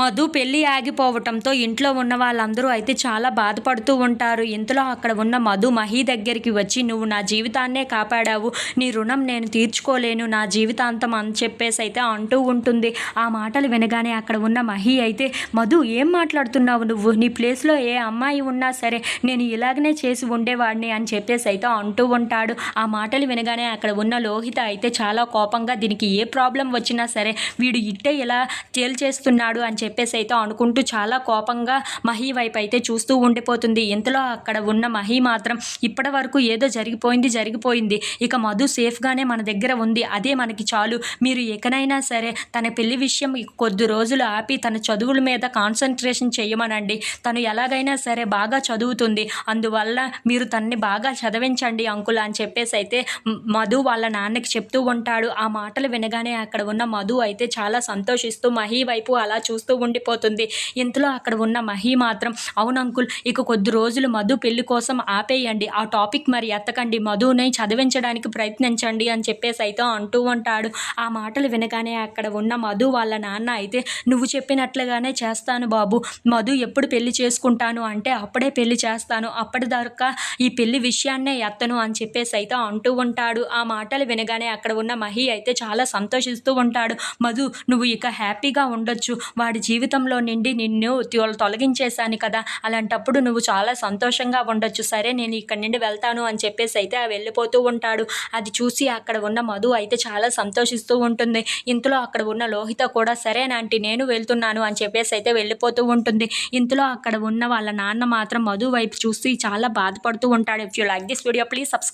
మధు పెళ్ళి ఆగిపోవటంతో ఇంట్లో ఉన్న వాళ్ళందరూ అయితే చాలా బాధపడుతూ ఉంటారు. ఇంతలో అక్కడ ఉన్న మధు మహి దగ్గరికి వచ్చి నువ్వు నా జీవితాన్నే కాపాడావు. నీ రుణం నేను తీర్చుకోలేను. నా జీవితాంతం అని చెప్పేసి అయితే అంటూ ఉంటుంది. ఆ మాటలు వినగానే అక్కడ ఉన్న మహి అయితే మధు ఏం మాట్లాడుతున్నావు నువ్వు? నీ ప్లేస్లో ఏ అమ్మాయి ఉన్నా సరే నేను ఇలాగనే చేసి ఉండేవాడిని అని చెప్పేసి అయితే అంటూ ఉంటాడు. ఆ మాటలు వినగానే అక్కడ ఉన్న లోహిత అయితే చాలా కోపంగా దీనికి ఏ ప్రాబ్లం వచ్చినా సరే వీడు ఇట్టే ఇలా తేల్చేస్తున్నాడు అని చెప్పి చెప్పేసి అయితే అనుకుంటూ చాలా కోపంగా మహి వైపు అయితే చూస్తూ ఉండిపోతుంది. ఇంతలో అక్కడ ఉన్న మహి మాత్రం ఇప్పటి వరకు ఏదో జరిగిపోయింది జరిగిపోయింది. ఇక మధు సేఫ్గానే మన దగ్గర ఉంది. అదే మనకి చాలు. మీరు ఎకనైనా సరే తన పెళ్ళి విషయం కొద్ది రోజులు ఆపి తన చదువుల మీద కాన్సన్ట్రేషన్ చేయమనండి. తను ఎలాగైనా సరే బాగా చదువుతుంది. అందువల్ల మీరు తన్ని బాగా చదివించండి అంకుల్ అని చెప్పేసి అయితే మధు వాళ్ళ నాన్నకి చెప్తూ ఉంటాడు. ఆ మాటలు వినగానే అక్కడ ఉన్న మధు అయితే చాలా సంతోషిస్తూ మహి వైపు అలా చూస్తూ ఉండిపోతుంది. ఇంతలో అక్కడ ఉన్న మహి మాత్రం అవును అంకుల్ ఇక కొద్ది రోజులు మధు పెళ్ళి కోసం ఆపేయండి. ఆ టాపిక్ మరి ఎత్తకండి. మధుని చదివించడానికి ప్రయత్నించండి అని చెప్పేసి అయితే అంటూ ఉంటాడు. ఆ మాటలు వినగానే అక్కడ ఉన్న మధు వాళ్ళ నాన్న అయితే నువ్వు చెప్పినట్లుగానే చేస్తాను బాబు. మధు ఎప్పుడు పెళ్ళి చేసుకుంటాను అంటే అప్పుడే పెళ్ళి చేస్తాను. అప్పటిదాకా ఈ పెళ్ళి విషయాన్నే ఎత్తను అని చెప్పేసి అయితే అంటూ ఉంటాడు. ఆ మాటలు వినగానే అక్కడ ఉన్న మహి అయితే చాలా సంతోషిస్తూ ఉంటాడు. మధు నువ్వు ఇక హ్యాపీగా ఉండొచ్చు. వాడి జీవితంలో నుండి నిన్ను తొలగించేశాను కదా. అలాంటప్పుడు నువ్వు చాలా సంతోషంగా ఉండొచ్చు. సరే నేను ఇక్కడి నుండి వెళ్తాను అని చెప్పేసి అయితే వెళ్ళిపోతూ ఉంటాడు. అది చూసి అక్కడ ఉన్న మధు అయితే చాలా సంతోషిస్తూ ఉంటుంది. ఇంతలో అక్కడ ఉన్న లోహిత కూడా సరేనంటే నేను వెళ్తున్నాను అని చెప్పేసి అయితే వెళ్ళిపోతూ ఉంటుంది. ఇంతలో అక్కడ ఉన్న వాళ్ళ నాన్న మాత్రం మధు వైపు చూసి చాలా బాధపడుతూ ఉంటాడు. If you like this video please subscribe